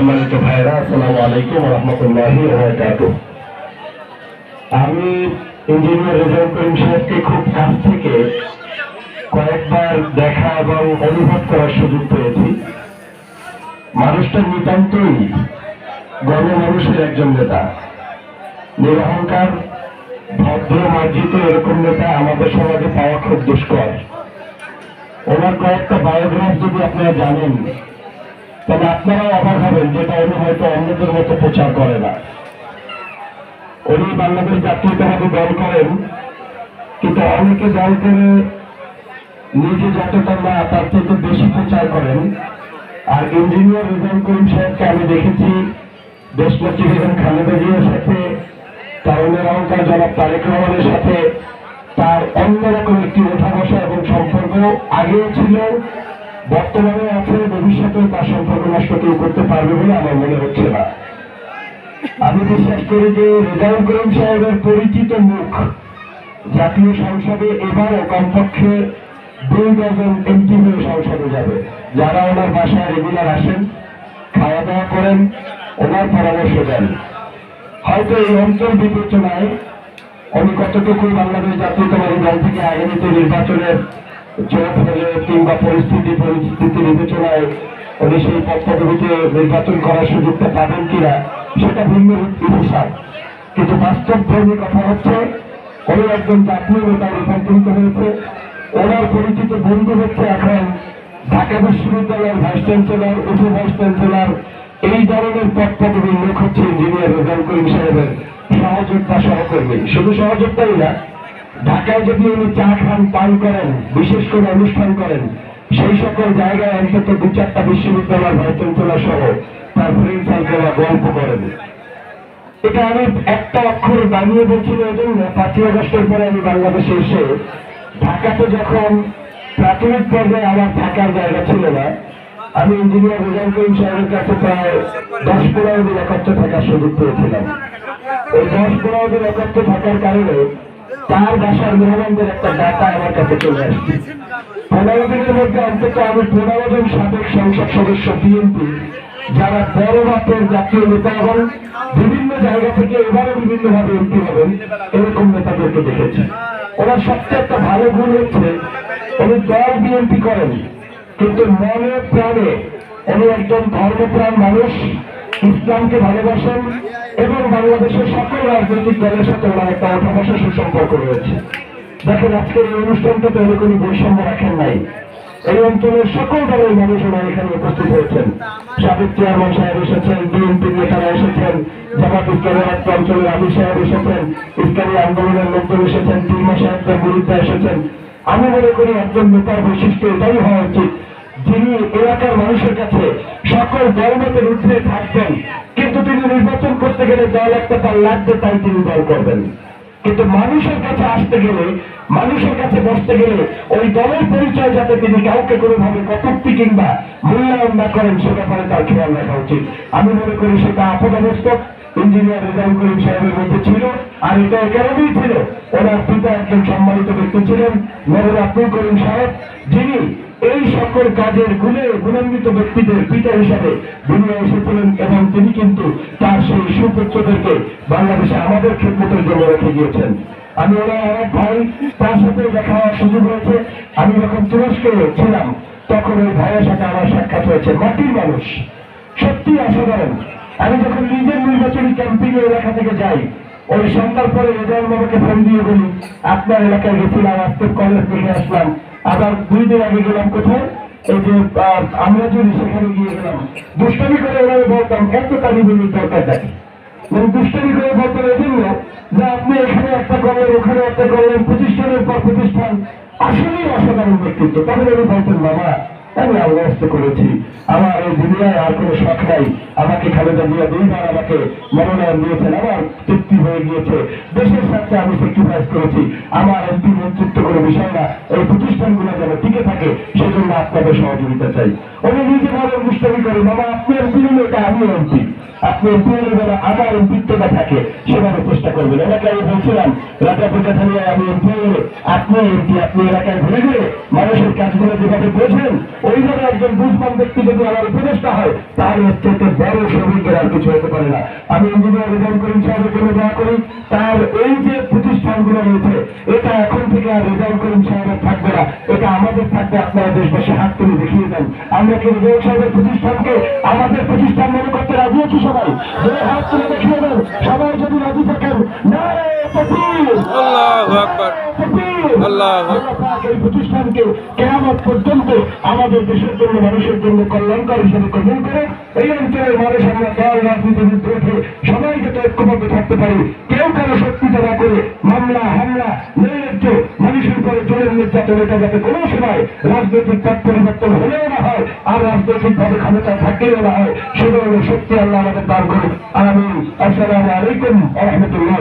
সম্মানিত ভাইরা আসসালামু আলাইকুম রহমতুল্লাহি আমি ইঞ্জিনিয়ার রেজাউল করিম সাহেবকে খুব কাছ থেকে কয়েকবার দেখা এবং অনুভব করার সুযোগ পেয়েছি। মানুষটা নিতান্তই গণমানুষের একজন নেতা। নিরহংকার, ভদ্র, মার্জিত এরকম নেতা আমাদের সমাজে পাওয়া খুব দুষ্কর। ওনার কয়েকটা বায়োগ্রাফ যদি আপনারা জানেন তবে আপনারাও অবাক হবেন যেটা উনি হয়তো অন্যদের মতো প্রচার করে না। উনি বাংলাদেশ জাতীয়তাবাদী দল করেন, কিন্তু অনেকে দল করে নিজে যতটা না, তার থেকে বেশি প্রচার করেন। আর ইঞ্জিনিয়ার রিজাইন করিম সাহেবকে আমি দেখেছি দেশনেত্রী বেগম খালেদা জিয়ার সাথে, তারুণের অহংকার জনাব তারেক রহমানের সাথে। তার অন্যরকম একটি ওঠা বসা এবং সম্পর্ক আগেও ছিল বর্তমানে আছে ভবিষ্যতে তার সম্পর্ক নষ্ট কেউ করতে পারবে বলে আমার মনে হচ্ছে না। আমি বিশ্বাস করি যে রেজাউল করিম সাহেবের পরিচিত মুখ জাতীয় সংসদে এবারও কমপক্ষে দুই ডজন এমপি হয়ে সংসদে যাবে। যারা ওনার বাসায় রেগুলার আসেন খাওয়া দাওয়া করেন, ওনার পরামর্শ দেন। হয়তো এই অঞ্চল বিবেচনায় উনি কতটুকু বাংলাদেশ জাতীয়তাবাদী দল থেকে আগামীতে নির্বাচনের পরিচিত বন্ধু হচ্ছে এখন ঢাকা বিশ্ববিদ্যালয়ের ভাইস চ্যান্সেলর, উপ ভাইস চ্যান্সেলর। এই ধরনের পদ পদবীর লোক হচ্ছে ইঞ্জিনিয়ার রেজাউল করিম সাহেবের সহযোদ্ধা সহকর্মী। শুধু সহযোদ্ধাই না ঢাকায় যদি উনি চা খান, পান করেন, বিশেষ করে অনুষ্ঠান করেন, সেই সকল জায়গায় অন্তত দু চারটা বিশ্ববিদ্যালয় ভাইস চ্যান্সেলর সহ তার ফ্রেন্ড সার্কেলরা গল্প করেন। এটা আমি একটা অক্ষর বানিয়ে বলছিল এজন্য, পাঁচই আগস্টের পরে আমি বাংলাদেশে এসে ঢাকাতে যখন প্রাথমিক পর্যায়ে আমার থাকার জায়গা ছিল না, আমি ইঞ্জিনিয়ার রেজাউল করিম সাহেবের কাছে প্রায় দশ পনেরো দিন একত্রে থাকার সুযোগ পেয়েছিলাম। ওই দশ পনেরো দিন একত্রে থাকার কারণে তার বাসার মেহমানদের একটা ডাটা আমার কাছে চলে আসছে। পনেরো দিনের মধ্যে অন্তত আমি পনেরো জন সাবেক সংসদ সদস্য বিএনপি, যারা বড় মাপের জাতীয় নেতা এবং বিভিন্ন জায়গা থেকে এবারও বিভিন্ন ভাবে এমপি হবেন, এরকম নেতাদেরকে দেখেছি। ওনার সবচেয়ে একটা ভালো গুণ হচ্ছে, উনি দল বিএনপি করেন, কিন্তু মনে প্রাণে উনি একজন ধর্মপ্রাণ মানুষ ইসলামকে ভালোবাসেন এবং বাংলাদেশের সকল রাজনৈতিক দলের সাথে ওনার একটা বসা সুসম্পর্ক রয়েছে। দেখেন আজকের এই অনুষ্ঠানটাতে উনি কোনো বৈষম্য রাখেন নাই। এই অঞ্চলের সকল দলের মানুষেরা এখানে উপস্থিত হয়েছেন। সাবেক চেয়ারম্যান সাহেব এসেছেন, বিএনপি নেতারা এসেছেন, জামাত ইসলামের একটা অঞ্চলের আবু সাহেব এসেছেন, ইসলামী আন্দোলনের লোকজন এসেছেন তিন তিরমা সাহেবদের বিরুদ্ধে এসেছেন। আমি মনে করি একজন নেতার বৈশিষ্ট্য এটাই হওয়া উচিত যিনি এলাকার মানুষের কাছে সকল দলমতের ঊর্ধ্বে থাকবেন কিন্তু তিনি নির্বাচন করতে গেলে দল একটা তার লাগবে, তাই তিনি দল করবেন। কিন্তু মানুষের কাছে আসতে গেলে, মানুষের কাছে বসতে গেলে ওই দলের পরিচয় যাতে তিনি কাউকে কোনোভাবে কটূক্তি কিংবা মূল্যায়ন না করেন, সে ব্যাপারে তার খেয়াল রাখা উচিত। আমি মনে করি সেটা আপদাবস্তক ইঞ্জিনিয়ার রেজাউল করিম সাহেবের মধ্যে ছিল, আর এটা একাডেমিই ছিল। ওনার পিতা একজন সম্মানিত ব্যক্তি ছিলেন মেহর আব্দুল করিম সাহেব, যিনি এই সকল কাজের গুণে গুণান্বিত ব্যক্তিদের পিতা হিসাবে দুনিয়া এসেছিলেন এবং তিনি কিন্তু তার সেই সুপুত্রদেরকে বাংলাদেশে আমাদের খেদমতের জন্য রেখে গিয়েছেন। আমি ওনার অনেক ভাই, তার সাথে দেখা হওয়ার সুযোগ হয়েছে। আমি যখন তুরস্কে ছিলাম, তখন ওই ভাইয়ের সাথে আমার সাক্ষাৎ হয়েছে। মাটির মানুষ। সত্যি অসাধারণ। আমি যখন নিজের নির্বাচনী ক্যাম্পিং এলাকা থেকে যাই, ওই সন্ধ্যার পরে রেজাউল বাবাকে ফোন দিয়ে বলি, আপনার এলাকায় গেছিলাম, আজকে কলেজ দেখে আসলাম। আবার দুই দিন আগে গেলাম কোথায়? এই যে আমরা যদি সেখানে গিয়ে গেলাম। দুষ্টামি করে ওনাকে বলতাম এত তালিবিনের দরকার দেখে মানে দুষ্টামি করে বলতাম এজন্য যে আপনি এখানে একটা করলেন, ওখানে একটা করলেন, প্রতিষ্ঠানের পর প্রতিষ্ঠান, আসলেই অসাধারণ ব্যক্তিত্ব। তখন আমি বলতেন, বাবা আমি আল্লাহ করেছি। আমার এই দুনিয়ায় আর কোনো শখ নাই। আমাকে খালেদা জিয়া দুইবার আমাকে মনোনয়ন দিয়েছেন। আমার তৃপ্তি হয়ে গিয়েছে। দেশের স্বার্থে আমি স্যাক্রিফাইস করেছি। আমার এমপি নেতৃত্ব করে বিষয় না। এই প্রতিষ্ঠানগুলো যেন টিকে থাকে, সেজন্য আপনাদের সহযোগিতা চাই। উনি নিজে ভাবে মুস্তাবি করে। বাবা আপনি এমপি এটা আমি এমপি আপনি এমপি যেন আমার এমপিত্বটা থাকে, সেভাবে চেষ্টা করবেন। এলাকায় বলছিলাম রাজাপুর কাঠালিয়ায় আমি এমপি আপনি এমপি আপনি এলাকায় ঘুরে ঘুরে মানুষের কাজগুলো যেভাবে বোঝেন ওইভাবে একজন বুঝবান ব্যক্তি যদি আমার উপদেষ্টা হয়, তাহলে থেকে বড় শ্রমিকের আর কিছু হতে পারে না। আমি ইঞ্জিনিয়ার রিজাইন করিম সাহেবের জন্য দোয়া করি, তার এই যে প্রতিষ্ঠানগুলো রয়েছে, এটা এখন থেকে আর রিজাইন করিম সাহেবের থাকবে না এটা আমাদের থাকবে আপনারা দেশবাসী হাত তুলে দেখিয়ে দেন। আমরা কি রিজাইন সাহেবের প্রতিষ্ঠানকে আমাদের প্রতিষ্ঠান মনে করতে রাজি আছি সবাই? হাত তুলে দেখিয়ে দেন। সবাই যদি রাজি থাকেন না প্রতিষ্ঠানকে কেয়ামত পর্যন্ত আমাদের দেশের জন্য মানুষের জন্য কল্যাণকর হিসেবে কবুল করে এই অঞ্চলের মানুষ আমরা দল রাজনীতির বিরুদ্ধে সবাই যাতে ঐক্যবদ্ধ থাকতে পারি। কেউ কারও শক্তিতে না করে মামলা হামলা জোরের নির্যাতন, এটা যাতে কোনো সময় রাজনৈতিক পথ পরিবর্তন হলেও না হয়, আর রাজনৈতিক ভাবে ক্ষমতা থাকলেও না হয়, সে ধরনের শক্তি আল্লাহ আমাদের দান করুন। আমি আসসালামু আলাইকুম রহমতুল্লাহ